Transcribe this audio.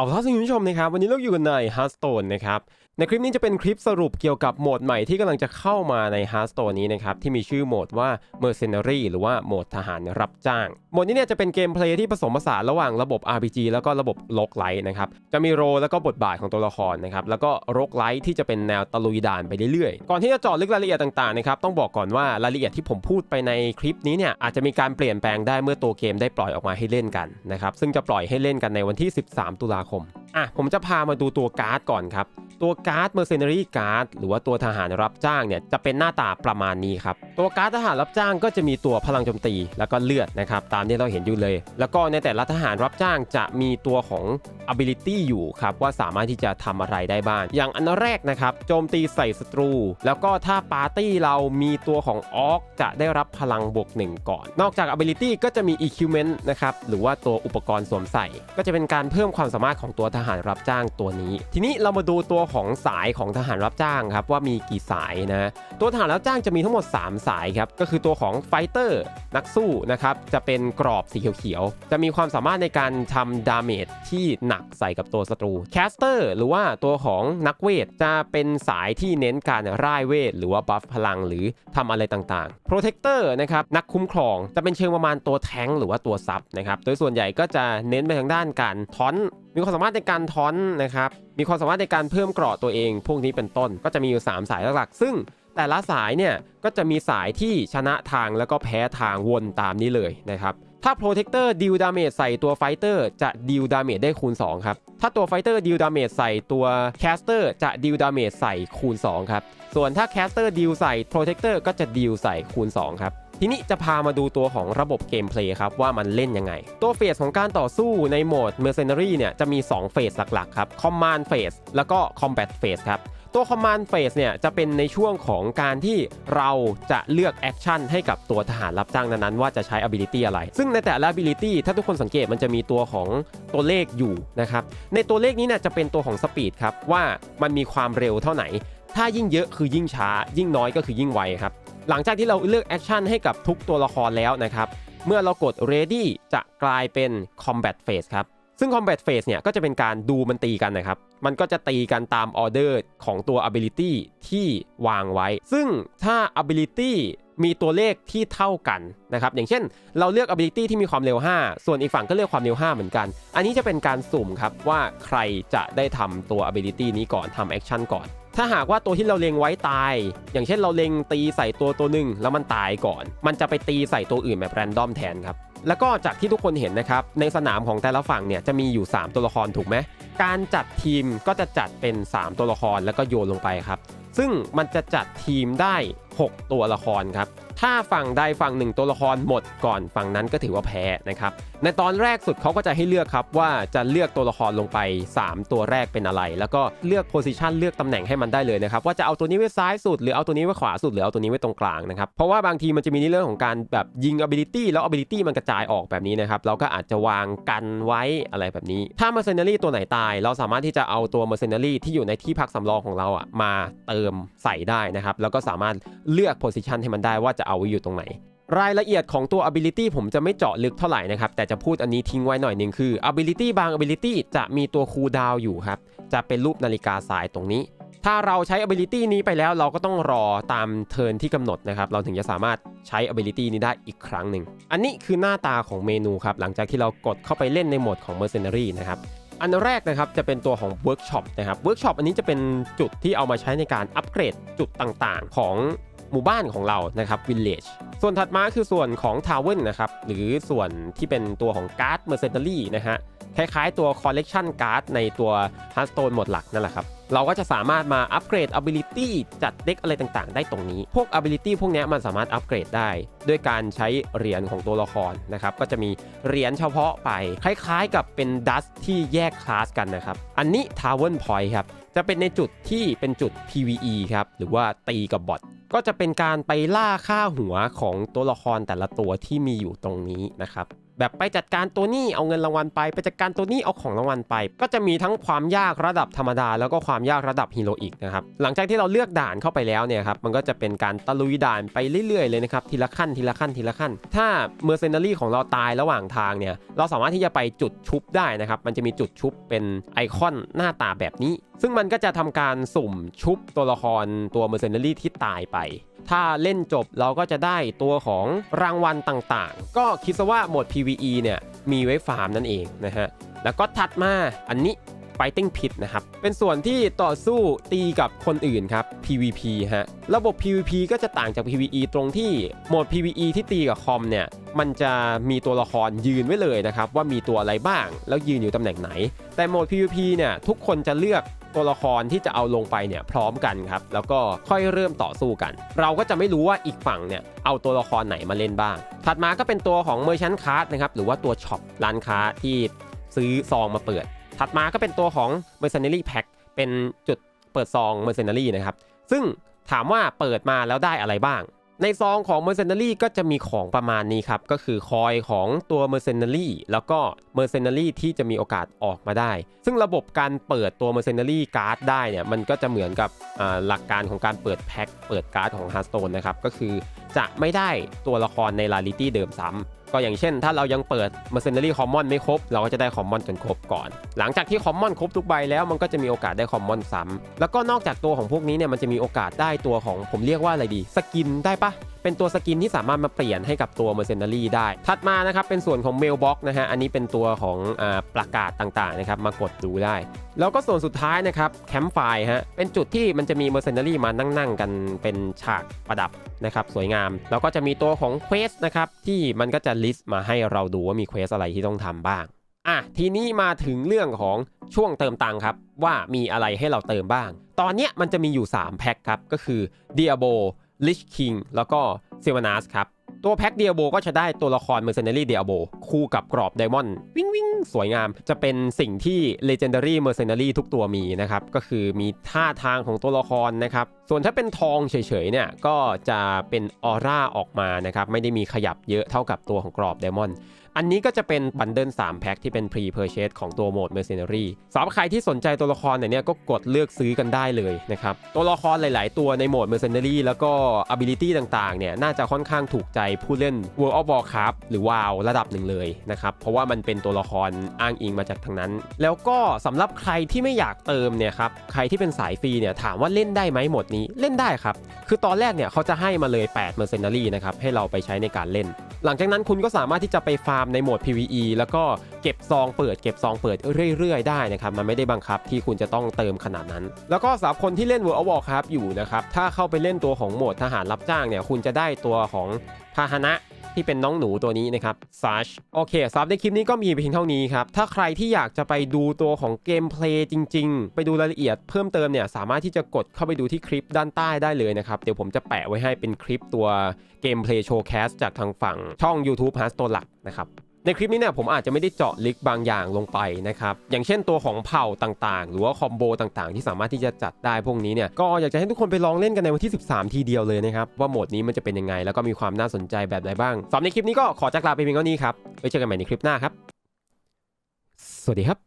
เอาละครับคุณผู้ชมนะครับ วันนี้เราอยู่กันใน Hearthstone นะครับ ในคลิปนี้จะเป็นคลิปสรุปเกี่ยวกับโหมดใหม่ที่กำลังจะเข้ามาใน Hearthstone นี้นะครับ ที่มีชื่อโหมดว่า Mercenary หรือว่าโหมดทหารรับจ้าง โหมดนี้เนี่ยจะเป็นเกมเพลย์ที่ผสมผสานระหว่างระบบ RPG แล้วก็ระบบโลกไลท์นะครับ จะมีโรแล้วก็บทบาทของตัวละครนะครับ แล้วก็โลกไลท์ที่จะเป็นแนวตะลุยด่านไปเรื่อยๆ ก่อนที่จะเจาะลึกรายละเอียดต่างๆนะครับ ต้องบอกก่อนว่ารายละเอียดที่ผมพูดไปในคลิปนี้เนี่ยอาจจะมีการเปลี่ยนแปลงได้เมื่อตัวเกมได้ปล่อยออกมาให้เล่นกันนะครับซึ่งจะปล่อยให้เล่นกันในวันที่ 13 ตุลาคม อะผมจะพามาดูตัวการ์ดก่อนครับ ตัวการ์ด Mercenary Guard หรือว่าตัวทหารรับจ้างเนี่ยจะเป็นหน้าตาประมาณนี้ครับ ตัวการ์ดทหารรับจ้างก็จะมีตัวพลังโจมตีแล้วก็เลือดนะครับตามที่เราเห็นอยู่เลย แล้วก็ในแต่ละทหารรับจ้างจะมีตัวของ ability อยู่ครับว่าสามารถที่จะทำอะไรได้บ้าง อย่างอันแรกนะครับโจมตีใส่ศัตรู แล้วก็ถ้าปาร์ตี้เรามีตัวของออกจะได้รับพลังบวกหนึ่งก่อน นอกจาก ability ก็จะมี equipment นะครับหรือว่าตัวอุปกรณ์สวมใส่ ก็จะเป็นการเพิ่มความสามารถของตัวทหารรับจ้างตัวนี้ ทีนี้เรามาดูตัวของสายของทหารรับจ้างครับว่ามีกี่สายนะตัวทหารรับจ้างจะมีทั้งหมด 3 สายครับก็คือตัวของไฟเตอร์นักสู้นะครับจะเป็นกรอบสีเขียวๆจะมีความสามารถในการทำดาเมจที่หนักใส่กับตัวศัตรูแคสเตอร์หรือว่าตัวของนักเวทจะเป็นสายที่เน้นการร่ายเวท หรือว่าบัฟพลังหรือทำอะไรต่างๆ Protector นะครับนักคุ้มครองจะเป็นเชิงประมาณตัวแทงหรือว่าตัวซับนะครับโดยส่วนใหญ่ก็จะเน้นไปทางด้านการทอนมีความสามารถในการทอนนะครับ มีความสามารถในการเพิ่มเกราะตัวเอง พวกนี้เป็นต้น ก็จะมีอยู่ 3 สายหลักๆ ซึ่งแต่ละสายเนี่ยก็จะมีสายที่ชนะทางแล้วก็แพ้ทางวนตามนี้เลยนะครับ ถ้า Protector ดิวดาเมจใส่ตัว Fighter จะดิวดาเมจได้คูณ 2 ครับ ถ้าตัว Fighter ดิวดาเมจใส่ตัว Caster จะดิวดาเมจใส่คูณ 2 ครับ ส่วนถ้า Caster ดิวใส่ Protector ก็จะดิวใส่คูณ 2 ครับ ทีนี้จะพามาดูตัวของระบบเกมเพลย์ครับว่ามันเล่นยังไง ตัวเฟสของการต่อสู้ในโหมด Mercenary เนี่ยจะมี 2 เฟสหลักๆครับ Command Phase แล้วก็ Combat Phase ครับตัว Command Phase เนี่ยจะเป็นในช่วงของการที่เราจะเลือกแอคชั่นให้กับตัวทหารรับจ้างนั้นๆว่าจะใช้ ability อะไร ซึ่งในแต่ละ ability ถ้าทุกคนสังเกตมันจะมีตัวของตัวเลขอยู่นะครับ ในตัวเลขนี้เนี่ยจะเป็นตัวของ speed ครับว่ามันมีความเร็วเท่าไหน ถ้ายิ่งเยอะคือยิ่งช้า ยิ่งน้อยก็คือยิ่งไวครับ หลังจากที่เราเลือกแอคชั่นให้กับทุกตัวละครแล้วนะครับ เมื่อเรากด ready จะกลายเป็น combat phase ครับ ซึ่ง combat phase เนี่ยก็จะเป็นการดูมันตีกันนะครับ มันก็จะตีกันตามออเดอร์ของตัว ability ที่วางไว้ ซึ่งถ้า ability มีตัวเลขที่เท่ากันนะครับ อย่างเช่น เราเลือก ability ที่มีความเร็ว 5 ส่วนอีกฝั่งก็เลือกความเร็ว 5 เหมือนกัน อันนี้จะเป็นการสุ่มครับว่าใครจะได้ทำตัว ability นี้ก่อนทำ action ก่อน ถ้าหากว่าตัวที่เราเล็งไว้ตาย อย่างเช่นเราเล็งตีใส่ตัวตัวหนึ่งแล้วมันตายก่อน มันจะไปตีใส่ตัวอื่นแบบแรนดอมแทนครับแล้วก็จากที่ทุกคนเห็นนะครับในสนามของแต่ละฝั่งเนี่ยจะมีอยู่ 3 ตัวละครถูกไหมการจัดทีมก็จะจัดเป็น 3 ตัวละครแล้วก็โยนลงไปครับ ซึ่งมันจะจัดทีมได้ 6 ตัวละครครับถ้าฝั่งใดฝั่งหนึ่งตัวละครหมดก่อนฝั่งนั้นก็ถือว่าแพ้นะครับ ในตอนแรกสุดเขาก็จะให้เลือกครับว่าจะเลือกตัวละครลงไป 3 ตัวแรกเป็นอะไร แล้วก็เลือกโพซิชันเลือกตำแหน่งให้มันได้เลยนะครับว่าจะเอาตัวนี้ไว้ซ้ายสุดหรือเอาตัวนี้ไว้ขวาสุดหรือเอาตัวนี้ไว้ตรงกลางนะครับเพราะว่าบางทีมันจะมีในเรื่องของการแบบยิง ability แล้ว ability มันกระจายออกแบบนี้นะครับเราก็อาจจะวางกันไว้อะไรแบบนี้ ถ้า mercenary ตัวไหนตาย เราสามารถที่จะเอาตัว mercenary ที่อยู่ในที่พักสำรองของเราอะมาเติมใส่ได้นะครับแล้วก็สามารถเลือก position ให้มันได้ว่าจะเอาไว้อยู่ตรงไหน รายละเอียดของตัว ability ผมจะไม่เจาะลึกเท่าไหร่นะครับ แต่จะพูดอันนี้ทิ้งไว้หน่อยหนึ่งคือ ability บาง ability จะมีตัว cool down อยู่ครับ จะเป็นรูปนาฬิกาสายตรงนี้ ถ้าเราใช้ ability นี้ไปแล้วเราก็ต้องรอตามเทิร์นที่กำหนดนะครับ เราถึงจะสามารถใช้ ability นี้ได้อีกครั้งหนึ่ง อันนี้คือหน้าตาของเมนูครับ หลังจากที่เรากดเข้าไปเล่นในโหมดของ mercenary นะครับอันแรกนะครับจะเป็นตัวของ Workshop นะครับ Workshop อันนี้จะเป็นจุดที่เอามาใช้ในการอัปเกรดจุดต่างๆ ของหมู่บ้านของเรานะครับ Village ส่วนถัดมาคือส่วนของ Tower นะครับ หรือส่วนที่เป็นตัวของ Guard Mercenary นะฮะ คล้ายๆตัว Collection Card ในตัว Hearthstone หมดหลักนั่นแหละครับ เราก็จะสามารถมาอัปเกรด ability จัดเด็กอะไรต่างๆ ได้ตรงนี้ พวก ability พวกนี้มันสามารถอัปเกรดได้ ด้วยการใช้เหรียญของตัวละครนะครับ ก็จะมีเหรียญเฉพาะไป คล้ายๆ กับเป็นดัสที่แยกคลาสกันนะครับ อันนี้ Tower Point ครับ จะเป็นในจุดที่เป็นจุด PVE ครับ หรือว่าตีกับบอท ก็จะเป็นการไปล่าค่าหัวของตัวละครแต่ละตัวที่มีอยู่ตรงนี้นะครับ แบบไปจัดการตัวนี้เอาเงินรางวัลไปไปจัดการตัวนี้เอาของรางวัลไป ก็จะมีทั้งความยากระดับธรรมดา แล้วก็ความยากระดับฮีโร่อีกนะครับหลังจากที่เราเลือกด่านเข้าไปแล้วเนี่ยครับมันก็จะเป็นการตะลุยด่านไปเรื่อยๆเลยนะครับทีละขั้นทีละขั้นทีละขั้น ถ้าเมอร์เซนารีของเราตายระหว่างทางเนี่ยเราสามารถที่จะไปจุดชุบได้นะครับมันจะมีจุดชุบเป็นไอคอนหน้าตาแบบนี้ ซึ่งมันก็จะทำการสุ่มชุบตัวละครตัวเมอร์เซนารีที่ตายไป ถ้าเล่นจบเราก็จะได้ตัวของรางวัลต่างๆ ก็คิดซะว่าโหมด PVE เนี่ยมีไว้ฟาร์มนั่นเองนะฮะ แล้วก็ถัดมาอันนี้ Fighting Pit นะครับ เป็นส่วนที่ต่อสู้ตีกับคนอื่นครับ PVP ฮะ ระบบ PVP ก็จะต่างจาก PVE ตรงที่โหมด PVE ที่ตีกับคอมเนี่ย มันจะมีตัวละครยืนไว้เลยนะครับ ว่ามีตัวอะไรบ้างแล้วยืนอยู่ตำแหน่งไหน แต่โหมด PVP เนี่ยทุกคนจะเลือก ตัวละครที่จะเอาลงไปเนี่ยพร้อมกันครับ แล้วก็ค่อยเริ่มต่อสู้กัน เราก็จะไม่รู้ว่าอีกฝั่งเนี่ยเอาตัวละครไหนมาเล่นบ้าง ถัดมาก็เป็นตัวของ Merchant Card นะครับหรือว่าตัวช็อปร้านค้าที่ซื้อซองมาเปิด ถัดมาก็เป็นตัวของ Mercenary Pack เป็นจุดเปิดซอง Mercenary นะครับซึ่งถามว่าเปิดมาแล้วได้อะไรบ้าง ในซองของ Mercenary ก็จะมีของประมาณนี้ครับ ก็คือคอยของตัว Mercenary แล้วก็ Mercenary ที่จะมีโอกาสออกมาได้ ซึ่งระบบการเปิดตัว Mercenary Card ได้เนี่ยมันก็จะเหมือนกับหลักการของการเปิดแพ็คเปิดการ์ดของ Hearthstone นะครับก็คือจะไม่ได้ตัวละครใน Rarity เดิมซ้ำ ก็อย่างเช่น ถ้าเรายังเปิด Mercenary Common ไม่ครบ เราก็จะได้ Common จนครบก่อน หลังจากที่ Common ครบทุกใบแล้วมันก็จะมีโอกาสได้ Common ซ้ำแล้วก็นอกจากตัวของพวกนี้เนี่ยมันจะมีโอกาสได้ตัวของผมเรียกว่าอะไรดีสกินได้ปะเป็นตัวสกินที่สามารถมาเปลี่ยนให้กับตัว Mercenary ได้ ถัดมานะครับเป็นส่วนของ Mailbox นะฮะอันนี้เป็นตัวของอประกาศต่างๆนะครับมากดดูได้ แล้วก็ส่วนสุดท้ายนะครับแคมป์ไฟฮะเป็นจุดที่มันจะมี Mercenary มานั่งๆกันเป็นฉากประดับนะครับสวยงาม แล้วก็จะมีตัวของ Quest นะครับที่มันก็จะลิสต์มาให้เราดูว่ามี Quest อะไรที่ต้องทำบ้างอะทีนี้มาถึงเรื่องของช่วงเติมตังค์ครับ ว่ามีอะไรให้เราเติมบ้าง ตอนเนี้ยมันจะมีอยู่ 3 แพ็คครับ ก็คือ Diablo Lich King แล้วก็ s y l v a n a s ครับ ตัวแพ็คเดียโบก็จะได้ตัวละคร Mercenary Diablo คู่กับกรอบไดมอนด์วิ่งวิ่งสวยงาม จะเป็นสิ่งที่ Legendary Mercenary ทุกตัวมีนะครับ ก็คือมีท่าทางของตัวละครนะครับ ส่วนถ้าเป็นทองเฉยๆเนี่ยก็จะเป็นออร่าออกมานะครับ ไม่ได้มีขยับเยอะเท่ากับตัวของกรอบไดมอนด์อันนี้ก็จะเป็นบันเดิล3แพ็คที่เป็น Pre Purchase ของตัวโหมด Mercenary สำหรับใครที่สนใจตัวละครเนี่ยก็กดเลือกซื้อกันได้เลยนะครับ ตัวละครหลาย ๆ ตัวในโหมด Mercenary แล้วก็ Ability ต่าง ๆ เนี่ยน่าจะค่อนข้างถูกใจผู้เล่น World of Warcraft หรือ WoW ระดับหนึ่งเลยนะครับ เพราะว่ามันเป็นตัวละครอ้างอิงมาจากทางนั้น แล้วก็สำหรับใครที่ไม่อยากเติมเนี่ยครับใครที่เป็นสายฟรีเนี่ยถามว่าเล่นได้ไหมโหมดนี้เล่นได้ครับคือตอนแรกเนี่ยเขาจะให้มาเลย8 Mercenary นะครับให้เราไปใช้ในการเล่น หลังจากนั้นคุณก็สามารถที่จะไปฟาร์มในโหมด PVE แล้วก็เก็บซองเปิด เก็บซองเปิดเรื่อยๆได้นะครับมันไม่ได้บังคับที่คุณจะต้องเติมขนาดนั้น แล้วก็สำหรับคนที่เล่น World of Warcraft อยู่นะครับถ้าเข้าไปเล่นตัวของโหมดทหารรับจ้างเนี่ยคุณจะได้ตัวของพาหนะ ที่เป็นน้องหนูตัวนี้นะครับซัชโอเคสำหรับในคลิปนี้ก็มีเพียงเท่านี้ครับ ถ้าใครที่อยากจะไปดูตัวของเกมเพลย์จริง ๆ ไปดูรายละเอียดเพิ่มเติมเนี่ยสามารถที่จะกดเข้าไปดูที่คลิปด้านใต้ได้เลยนะครับ เดี๋ยวผมจะแปะไว้ให้เป็นคลิปตัวเกมเพลย์โชว์แคสจากทางฝั่งช่อง YouTube h a s t o หลักนะครับ ในคลิปนี้เนี่ยผมอาจจะไม่ได้เจาะลึกบางอย่างลงไปนะครับ อย่างเช่นตัวของเผ่าต่างๆ หรือว่าคอมโบต่างๆ ที่สามารถที่จะจัดได้พวกนี้เนี่ยก็อยากจะให้ทุกคนไปลองเล่นกันในวันที่ 13 ทีเดียวเลยนะครับ ว่าโหมดนี้มันจะเป็นยังไง แล้วก็มีความน่าสนใจแบบไหนบ้างสำหรับในคลิปนี้ก็ขอจากลาไปเพียงเท่านี้ครับไว้เจอกันใหม่ในคลิปหน้าครับ สวัสดีครับ